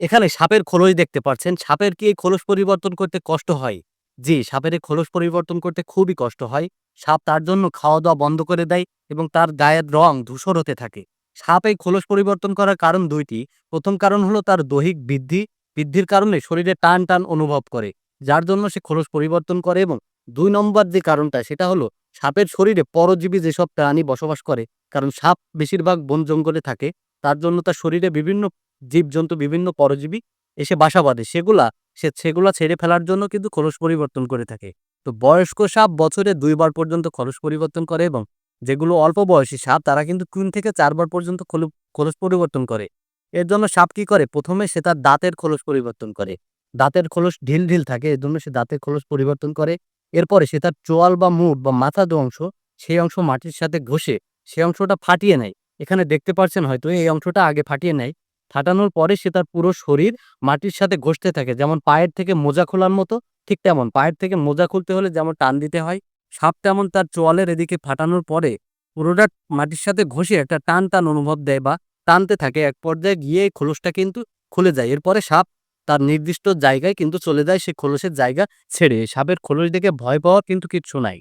এখানে সাপের খোলস দেখতে পাচ্ছেন। সাপের কি এই খোলস পরিবর্তন করতে কষ্ট হয়? জি, সাপের এই খোলস পরিবর্তন করতে খুবই কষ্ট হয়। সাপ তার জন্য খাওয়া-দাওয়া বন্ধ করে দেয় এবং তার গায়ের রং ধূসর হতে থাকে। সাপ এই খোলস পরিবর্তন করার কারণ দুইটি প্রথম কারণ হলো তার দৈহিক বৃদ্ধি। বৃদ্ধির কারণে শরীরে টান, টান অনুভব করে। যার জন্য সে খোলস পরিবর্তন করে এবং দুই নম্বর যে কারণটা সেটা হলো সাপের শরীরে পরজীবী যেসব প্রাণী বসবাস করে, কারণ সাপ বেশিরভাগ বন জঙ্গলে থাকে। তার জন্য তার শরীরে বিভিন্ন জীবজন্তু, বিভিন্ন পরজীবী এসে বাসা বাঁধে। সেগুলা সে সেগুলা ছেড়ে ফেলার জন্য কিন্তু খোলস পরিবর্তন করে থাকে। তো বয়স্ক সাপ বছরে দুইবার পর্যন্ত খোলস পরিবর্তন করে এবং যেগুলো অল্প বয়সী সাপ তারা কিন্তু ৩ থেকে চারবার পর্যন্ত খোলস পরিবর্তন করে। এর জন্য সাপ কি করে? প্রথমে সে তার দাঁতের খোলস পরিবর্তন করে। দাঁতের খোলস ঢিল, ঢিল থাকে এজন্য সে দাঁতের খোলস পরিবর্তন করে। এরপরে সে তার চোয়াল বা মুখ বা মাথা যে অংশ, সেই অংশ মাটির সাথে ঘষে সে অংশটা ফাটিয়ে নেয়। এখানে দেখতে পারছেন হয়তো এই অংশটা আগে ফাটিয়ে নেয়। ফাটানোর পরে সে তার পুরো শরীর মাটির সাথে ঘষতে থাকে। যেমন পায়ের থেকে মোজা খোলার মতো ঠিক তেমন। পায়ের থেকে মোজা খুলতে হলে যেমন টান দিতে হয়, সাপ তেমন তার চোয়ালের এদিকে ফাটানোর পরে পুরোটা মাটির সাথে ঘষে একটা টান, টান অনুভব দেয় বা টানতে থাকে। এক পর্যায়ে গিয়ে খোলসটা কিন্তু খুলে যায়। এরপরে সাপ তার নির্দিষ্ট জায়গায় কিন্তু চলে যায় সে খোলসের জায়গা ছেড়ে। সাপের খোলস দেখে ভয় পাওয়ার কিন্তু কিচ্ছু নাই।